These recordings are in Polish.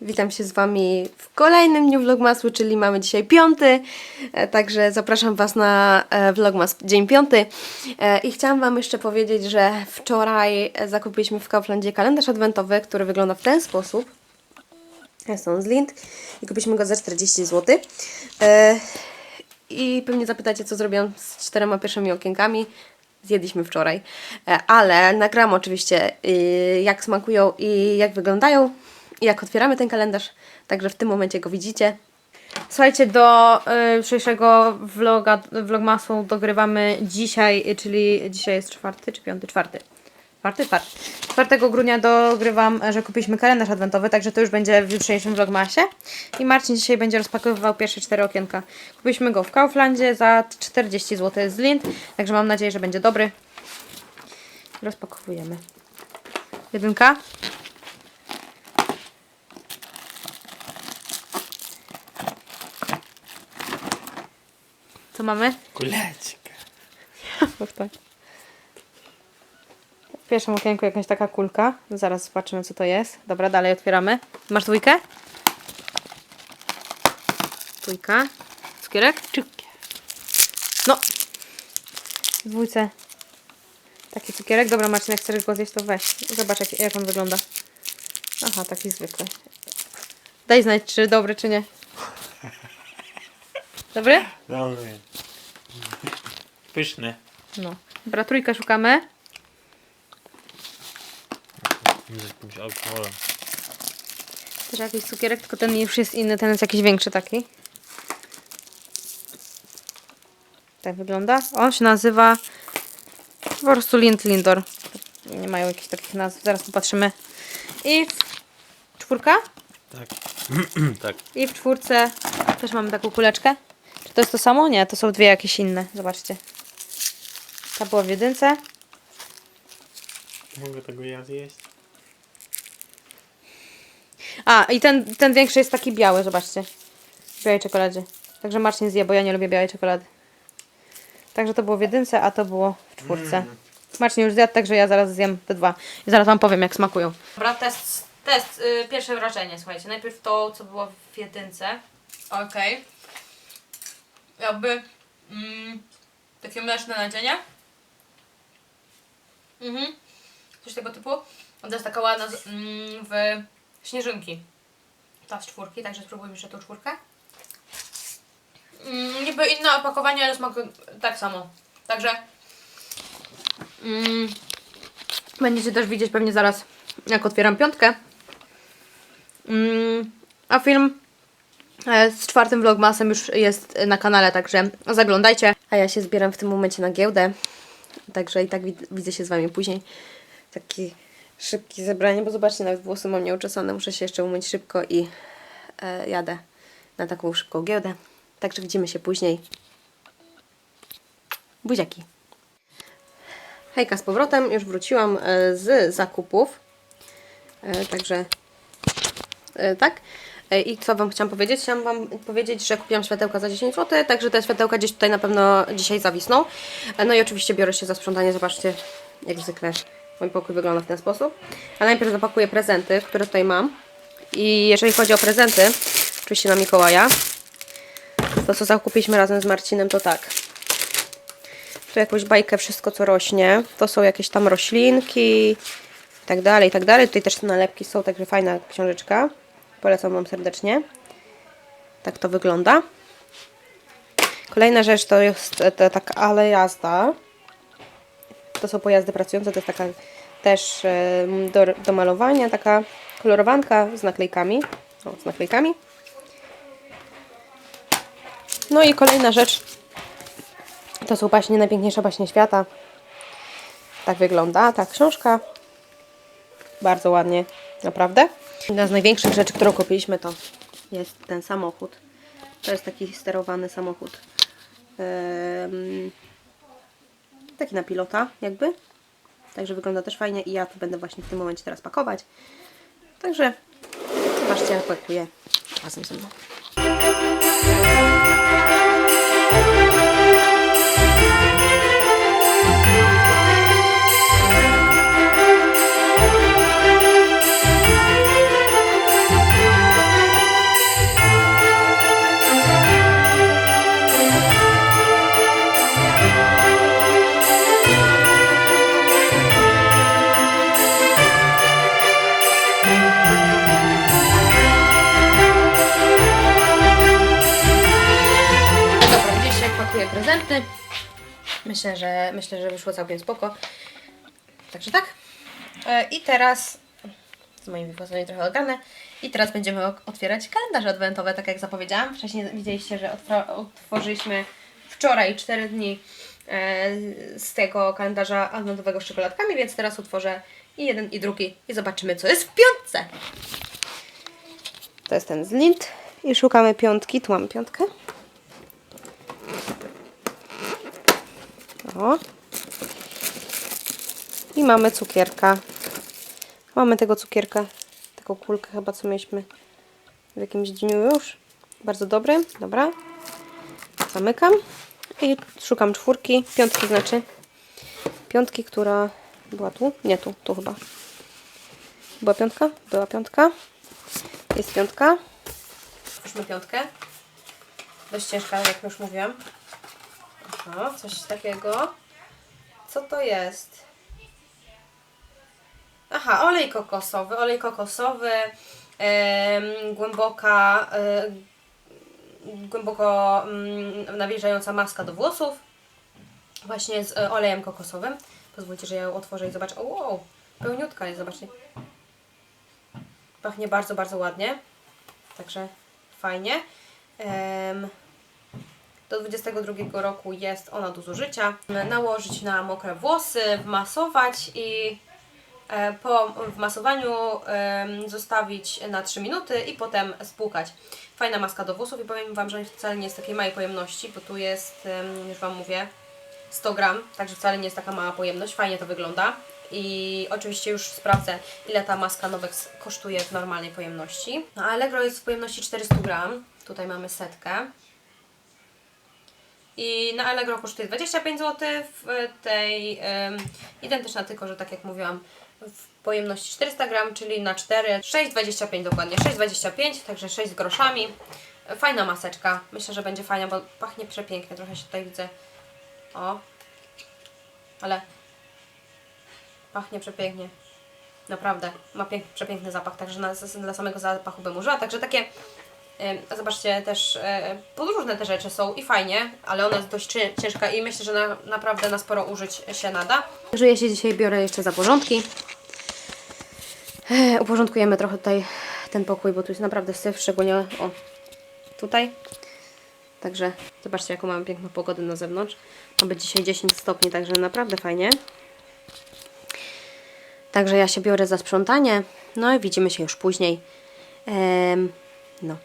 Witam się z Wami w kolejnym dniu Vlogmasu, czyli mamy dzisiaj piąty, e, także zapraszam Was na e, Vlogmas dzień piąty. E, I chciałam Wam jeszcze powiedzieć, że wczoraj zakupiliśmy w Kauflandzie kalendarz adwentowy, który wygląda w ten sposób. Jest on z Lind i kupiliśmy go za 40 zł. I pewnie zapytacie, co zrobiłam z czterema pierwszymi okienkami. Zjedliśmy wczoraj, ale nagram oczywiście jak smakują i jak wyglądają jak otwieramy ten kalendarz, także w tym momencie go widzicie. Słuchajcie, do y, jutrzejszego vloga, vlogmasu dogrywamy dzisiaj, y, czyli dzisiaj jest czwarty czy piąty? Czwarty. Czwarty? Czwarty. 4 grudnia dogrywam, że kupiliśmy kalendarz adwentowy, także to już będzie w jutrzejszym vlogmasie. I Marcin dzisiaj będzie rozpakowywał pierwsze cztery okienka. Kupiliśmy go w Kauflandzie za 40 zł z Lind, także mam nadzieję, że będzie dobry. Rozpakowujemy. Jedynka. Co mamy? Kuleczka. Tak. W pierwszym okienku jakaś taka kulka. Zaraz zobaczymy, co to jest. Dobra, dalej otwieramy. Masz dwójkę? Dwójka. Cukierek? Cukier. No. W dwójce. Taki cukierek. Dobra, Marcin, jak chcesz go zjeść, to weź. Zobacz, jak, jak on wygląda. Aha, taki zwykły. Daj znać, czy dobry, czy nie. Dobry? Dobry. Pyszne. No. Dobra, trójkę szukamy. Z jakimś alkoholem. Też jakiś cukierek, tylko ten już jest inny, ten jest jakiś większy taki. Tak wygląda. On się nazywa po prostu Lind Lindor. Nie mają jakichś takich nazw, zaraz popatrzymy. I w- czwórka. Tak. tak. I w czwórce też mamy taką kuleczkę. To jest to samo? Nie, to są dwie jakieś inne. Zobaczcie. Ta była w jedynce. Mogę tego ja zjeść? A, i ten, ten większy jest taki biały, zobaczcie. W białej czekoladzie. Także Marcin zje, bo ja nie lubię białej czekolady. Także to było w jedynce, a to było w czwórce. Marcin już zjadł, także ja zaraz zjem te dwa. I zaraz wam powiem, jak smakują. Dobra, test, test y, pierwsze wrażenie, słuchajcie. Najpierw to, co było w jedynce. Okej. Jakby mm, takie mleczne nadzienie. Mhm. Coś tego typu. To jest taka ładna z- mm, w śnieżynki. Ta z czwórki, także spróbujmy jeszcze tą czwórkę. Mm, niby inne opakowanie, ale smak tak samo. Także mm, będziecie też widzieć pewnie zaraz, jak otwieram piątkę. Mm, a film z czwartym vlogmasem już jest na kanale, także zaglądajcie. A ja się zbieram w tym momencie na giełdę, także i tak wid- widzę się z Wami później. Taki szybkie zebranie, bo zobaczcie, nawet włosy mam nieuczesane, muszę się jeszcze umyć szybko i e, jadę na taką szybką giełdę. Także widzimy się później. Buziaki. Hejka z powrotem, już wróciłam e, z zakupów. E, także e, tak. E, I co Wam chciałam powiedzieć? Chciałam Wam powiedzieć, że kupiłam światełka za 10 zł, także te światełka gdzieś tutaj na pewno dzisiaj zawisną. E, No i oczywiście biorę się za sprzątanie. Zobaczcie, jak zwykle mój pokój wygląda w ten sposób. Ale najpierw zapakuję prezenty, które tutaj mam. I jeżeli chodzi o prezenty, oczywiście na Mikołaja, to co zakupiliśmy razem z Marcinem, to tak. Tu jakąś bajkę Wszystko co rośnie. To są jakieś tam roślinki i tak dalej, i tak dalej. Tutaj też te nalepki są, także fajna książeczka. Polecam Wam serdecznie. Tak to wygląda. Kolejna rzecz to jest e, ta, taka ale jazda. To są pojazdy pracujące, to jest taka też e, do, do malowania, taka kolorowanka z naklejkami. O, z naklejkami. No i kolejna rzecz to są baśnie, najpiękniejsze baśnie świata. Tak wygląda ta książka. Bardzo ładnie, naprawdę. Jedna z największych rzeczy, którą kupiliśmy, to jest ten samochód. To jest taki sterowany samochód. Taki na pilota, jakby. Także wygląda też fajnie i ja to będę właśnie w tym momencie teraz pakować. Także zobaczcie, jak pakuję razem ze mną. Myślę, że myślę, że wyszło całkiem spoko. Także tak. E, I teraz z moimi włosami trochę ogarnę. I teraz będziemy otwierać kalendarze adwentowe, tak jak zapowiedziałam. Wcześniej widzieliście, że otworzyliśmy wczoraj 4 dni e, z tego kalendarza adwentowego z czekoladkami, więc teraz otworzę i jeden i drugi i zobaczymy, co jest w piątce. To jest ten z i szukamy piątki. Tu mamy piątkę. O. I mamy cukierka. Mamy tego cukierka, taką kulkę chyba, co mieliśmy w jakimś dniu już. Bardzo dobry, dobra. Zamykam i szukam czwórki, piątki znaczy. Piątki, która była tu? Nie tu, tu chyba. Była piątka? Była piątka. Jest piątka. Otwórzmy piątkę. Dość ciężka, jak już mówiłam. Aha, coś takiego. Co to jest? Aha, olej kokosowy, olej kokosowy, głęboka, głęboko mm, nawilżająca maska do włosów, właśnie z e, olejem kokosowym. Pozwólcie, że ja ją otworzę i zobaczę. O, wow, pełniutka jest, zobaczcie. Pachnie bardzo, bardzo ładnie, także fajnie. Do 22 roku jest ona do zużycia. Nałożyć na mokre włosy, wmasować i e, po wmasowaniu zostawić na 3 minuty i potem spłukać. Fajna maska do włosów i powiem Wam, że wcale nie jest takiej małej pojemności, bo tu jest, już Wam mówię, 100 gram, także wcale nie jest taka mała pojemność. Fajnie to wygląda. I oczywiście już sprawdzę, ile ta maska Novex kosztuje w normalnej pojemności. No, Allegro jest w pojemności 400 gram. Tutaj mamy setkę. I na Allegro kosztuje 25 zł, w tej em, identyczna, tylko że tak jak mówiłam, w pojemności 400 gram, czyli na 4, 6,25 dokładnie, 6,25, także 6 z groszami. Fajna maseczka, myślę, że będzie fajna, bo pachnie przepięknie, trochę się tutaj widzę, o, ale pachnie przepięknie. Naprawdę, ma pięk, przepiękny zapach, także na, dla samego zapachu bym użyła. Także takie, zobaczcie, też e, podróżne te rzeczy są i fajnie, ale ona jest dość ciężka i myślę, że na, naprawdę na sporo użyć się nada. Także ja się dzisiaj biorę jeszcze za porządki. E, Uporządkujemy trochę tutaj ten pokój, bo tu jest naprawdę syf, szczególnie o, tutaj. Także zobaczcie, jaką mamy piękną pogodę na zewnątrz. Ma być dzisiaj 10 stopni, także naprawdę fajnie. Także ja się biorę za sprzątanie. No i widzimy się już później. Em, no.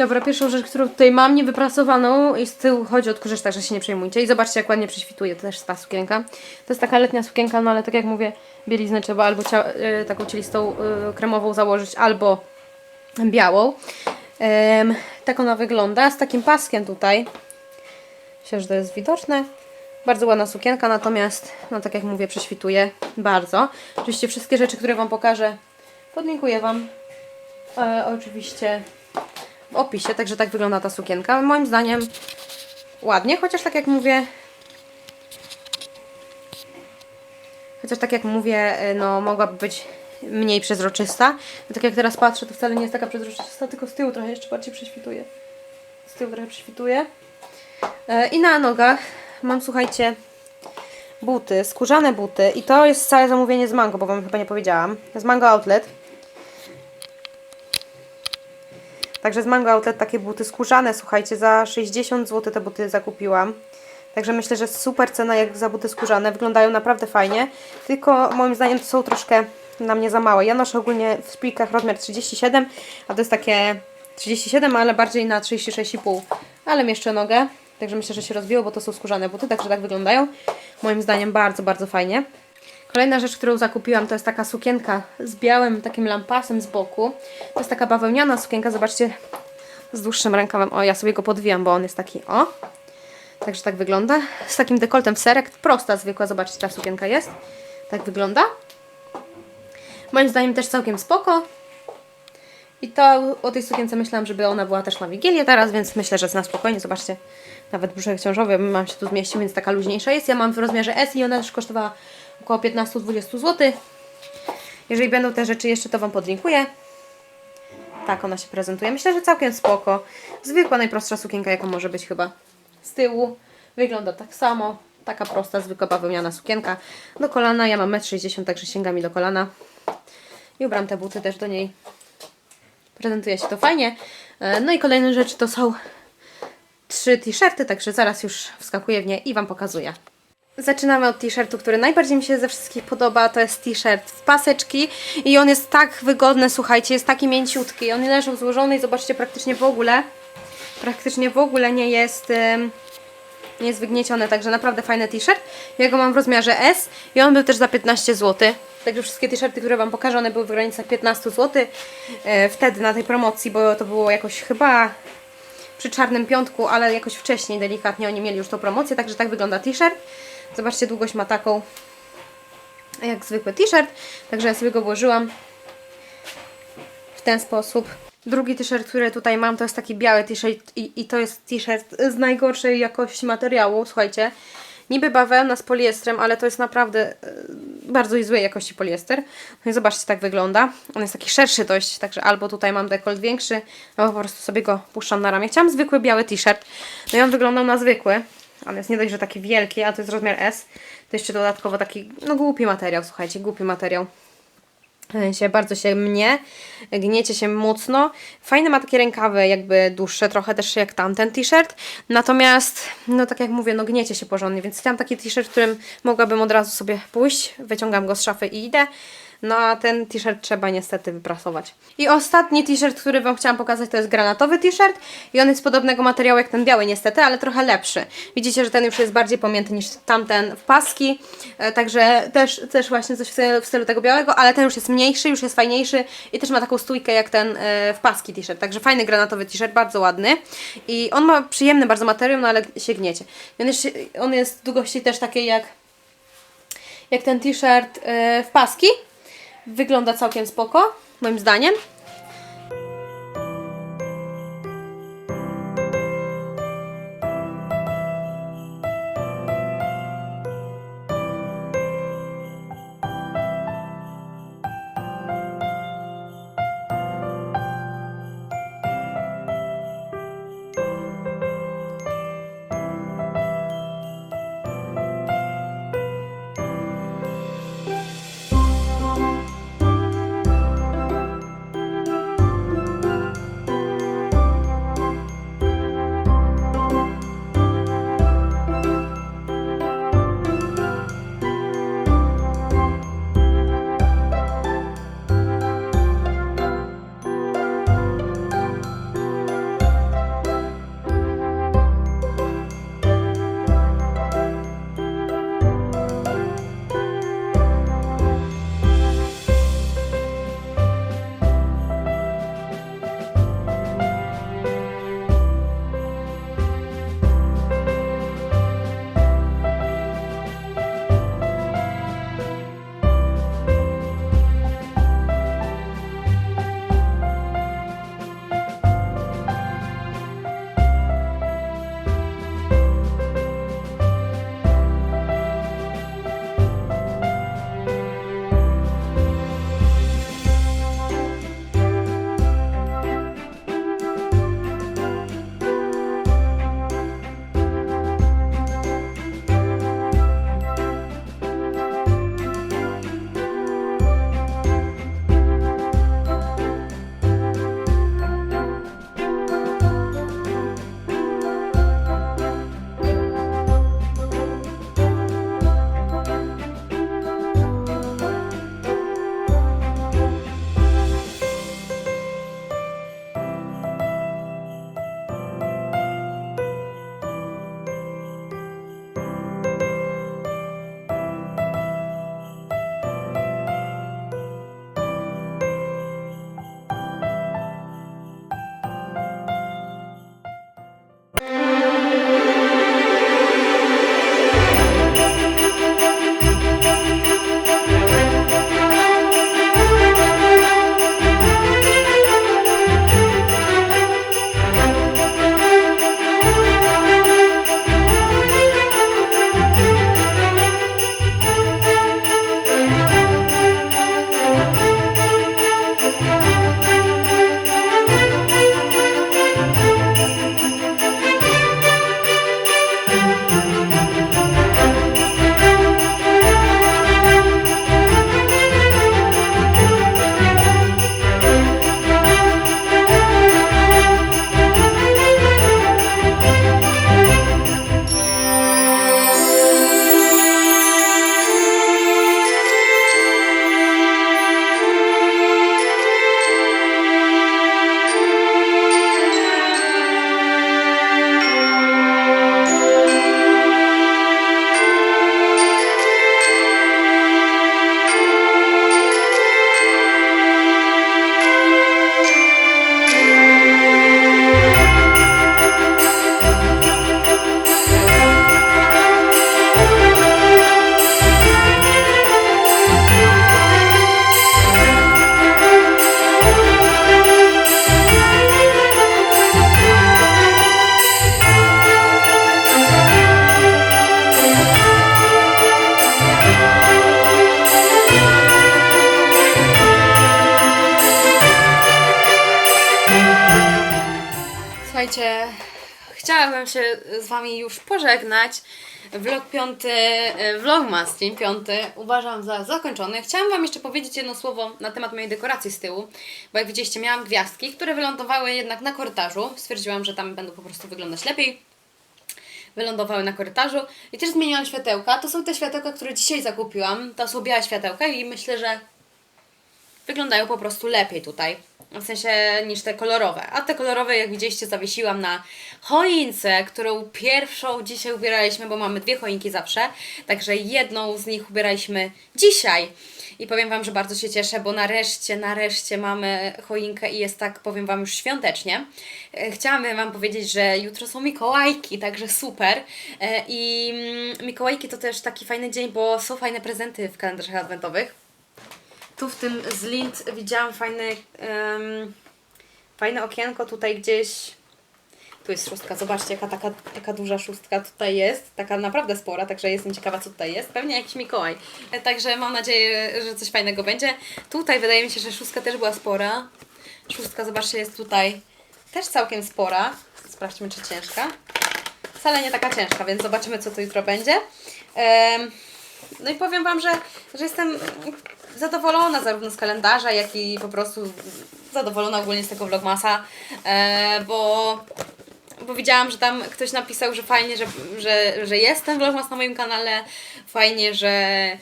Dobra, pierwszą rzecz, którą tutaj mam niewyprasowaną i z tyłu chodzi odkurzacz, także się nie przejmujcie. I zobaczcie, jak ładnie prześwituje. To też ta sukienka. To jest taka letnia sukienka, no ale tak jak mówię, bieliznę trzeba albo cia- y, taką cielistą y, kremową założyć, albo białą. Tak ona wygląda, z takim paskiem tutaj. Myślę, że to jest widoczne. Bardzo ładna sukienka, natomiast, no tak jak mówię, prześwituje bardzo. Oczywiście wszystkie rzeczy, które Wam pokażę, podlinkuję Wam e, oczywiście w opisie. Także tak wygląda ta sukienka. Moim zdaniem ładnie, chociaż tak jak mówię, chociaż tak jak mówię, e, no mogłaby być mniej przezroczysta. No, tak jak teraz patrzę, to wcale nie jest taka przezroczysta, tylko z tyłu trochę jeszcze bardziej prześwituje. Z tyłu trochę prześwituje. E, I na nogach mam, słuchajcie, buty, skórzane buty. I to jest całe zamówienie z Mango, bo Wam chyba nie powiedziałam. Z Mango Outlet. Także z Mango Outlet takie buty skórzane, słuchajcie, za 60 zł te buty zakupiłam. Także myślę, że super cena jak za buty skórzane. Wyglądają naprawdę fajnie. Tylko moim zdaniem to są troszkę na mnie za małe. Ja noszę ogólnie w szpilkach rozmiar 37, a to jest takie 37, ale bardziej na 36,5. Ale mieszczę nogę. Także myślę, że się rozbiło, bo to są skórzane buty, także tak wyglądają. Moim zdaniem bardzo, bardzo fajnie. Kolejna rzecz, którą zakupiłam, to jest taka sukienka z białym takim lampasem z boku. To jest taka bawełniana sukienka, zobaczcie, z dłuższym rękawem. O, ja sobie go podwijam, bo on jest taki, o. Także tak wygląda. Z takim dekoltem w serek. Prosta, zwykła, zobaczcie, ta sukienka jest. Tak wygląda. Moim zdaniem też całkiem spoko. I to o tej sukience myślałam, żeby ona była też na Wigilię teraz, więc myślę, że na spokojnie. Zobaczcie, nawet brzuszek ciążowy mam się tu zmieścił, więc taka luźniejsza jest. Ja mam w rozmiarze S i ona też kosztowała około 15-20 zł. Jeżeli będą te rzeczy jeszcze, to Wam podlinkuję. tak ona się prezentuje. Myślę, że całkiem spoko. Zwykła, najprostsza sukienka, jaką może być chyba. Z tyłu wygląda tak samo. Taka prosta, zwykła bawełniana sukienka. Do kolana, ja mam 1,60 m, także sięga mi do kolana. I ubram te buty też do niej. Prezentuje się to fajnie. E, No i kolejne rzeczy to są trzy t-shirty, także zaraz już wskakuję w nie i Wam pokazuję. Zaczynamy od t-shirtu, który najbardziej mi się ze wszystkich podoba. To jest t-shirt w paseczki i on jest tak wygodny, słuchajcie, jest taki mięciutki. On leżał złożony i zobaczcie, praktycznie w ogóle, praktycznie w ogóle nie jest, nie jest wygnieciony, także naprawdę fajny t-shirt. Ja go mam w rozmiarze S i on był też za 15 zł. Także wszystkie t-shirty, które Wam pokażę, one były w granicach 15 zł e, wtedy na tej promocji, bo to było jakoś chyba przy Czarnym Piątku, ale jakoś wcześniej delikatnie oni mieli już tą promocję, także tak wygląda t-shirt. Zobaczcie, długość ma taką jak zwykły t-shirt, także ja sobie go włożyłam w ten sposób. Drugi t-shirt, który tutaj mam, to jest taki biały t-shirt i, i to jest t-shirt z najgorszej jakości materiału, słuchajcie. Niby bawełna z poliestrem, ale to jest naprawdę e, bardzo złej jakości poliester. No i zobaczcie, tak wygląda. On jest taki szerszy dość, także albo tutaj mam dekolt większy, albo po prostu sobie go puszczam na ramię. Chciałam zwykły biały t-shirt, no i on wyglądał na zwykły. On jest nie dość, że taki wielki, a to jest rozmiar S. To jeszcze dodatkowo taki, no głupi materiał, słuchajcie, głupi materiał się bardzo się mnie, gniecie się mocno. Fajne ma takie rękawy, jakby dłuższe trochę też jak tamten t-shirt. Natomiast, no tak jak mówię, no gniecie się porządnie, więc chciałam taki t-shirt, w którym mogłabym od razu sobie pójść, wyciągam go z szafy i idę. No a ten t-shirt trzeba niestety wyprasować. I ostatni t-shirt, który Wam chciałam pokazać, to jest granatowy t-shirt i on jest podobnego materiału jak ten biały niestety, ale trochę lepszy. Widzicie, że ten już jest bardziej pamiętny niż tamten w paski, e, także też, też właśnie coś w stylu, tego białego, ale ten już jest mniejszy, już jest fajniejszy i też ma taką stójkę jak ten e, w paski t-shirt, także fajny granatowy t-shirt, bardzo ładny i on ma przyjemny bardzo materiał, no ale się gniecie. I on jest, on jest długości też takiej jak jak ten t-shirt e, w paski. Wygląda całkiem spoko, moim zdaniem. Słuchajcie, chciałabym się z Wami już pożegnać. Vlog piąty, e, vlogmas, dzień piąty, uważam za zakończony. Chciałam Wam jeszcze powiedzieć jedno słowo na temat mojej dekoracji z tyłu, bo jak widzieliście miałam gwiazdki, które wylądowały jednak na korytarzu. Stwierdziłam, że tam będą po prostu wyglądać lepiej. Wylądowały na korytarzu i też zmieniłam światełka. To są te światełka, które dzisiaj zakupiłam. To są białe światełka i myślę, że wyglądają po prostu lepiej tutaj. W sensie niż te kolorowe. A te kolorowe, jak widzieliście, zawiesiłam na choince, którą pierwszą dzisiaj ubieraliśmy, bo mamy dwie choinki zawsze. Także jedną z nich ubieraliśmy dzisiaj. I powiem Wam, że bardzo się cieszę, bo nareszcie, nareszcie mamy choinkę i jest tak, powiem Wam, już świątecznie. E, Chciałam Wam powiedzieć, że jutro są Mikołajki, także super. E, I mm, Mikołajki to też taki fajny dzień, bo są fajne prezenty w kalendarzach adwentowych. Tu w tym z lint widziałam fajny, em, fajne okienko tutaj gdzieś. Tu jest szóstka, zobaczcie jaka taka, taka duża szóstka tutaj jest, taka naprawdę spora, także jestem ciekawa co tutaj jest. Pewnie jakiś Mikołaj. E, Także mam nadzieję, że coś fajnego będzie. Tutaj wydaje mi się, że szóstka też była spora. Szóstka, zobaczcie, jest tutaj też całkiem spora. Sprawdźmy czy ciężka. Wcale nie taka ciężka, więc zobaczymy co to jutro będzie. Em, no i powiem Wam, że, że jestem zadowolona zarówno z kalendarza, jak i po prostu zadowolona ogólnie z tego vlogmasa, e, bo, bo widziałam, że tam ktoś napisał, że fajnie, że, że, że jest ten vlogmas na moim kanale, fajnie, że,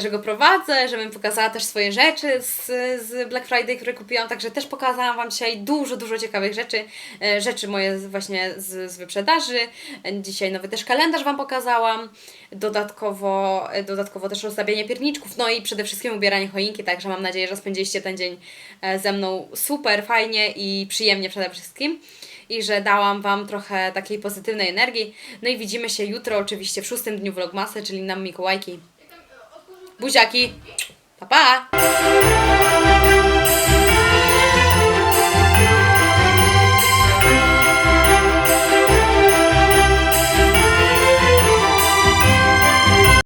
że go prowadzę, żebym pokazała też swoje rzeczy z, z Black Friday, które kupiłam, także też pokazałam Wam dzisiaj dużo, dużo ciekawych rzeczy, e, rzeczy moje właśnie z, z wyprzedaży, dzisiaj nowy też kalendarz Wam pokazałam, dodatkowo, e, dodatkowo też rozstawienie pierniczków, no i przede wszystkim ubieranie choinki, także mam nadzieję, że spędziliście ten dzień e, ze mną super fajnie i przyjemnie przede wszystkim i że dałam Wam trochę takiej pozytywnej energii. No i widzimy się jutro oczywiście w szóstym dniu Vlogmasy, czyli na Mikołajki. Buziaki! Pa, pa!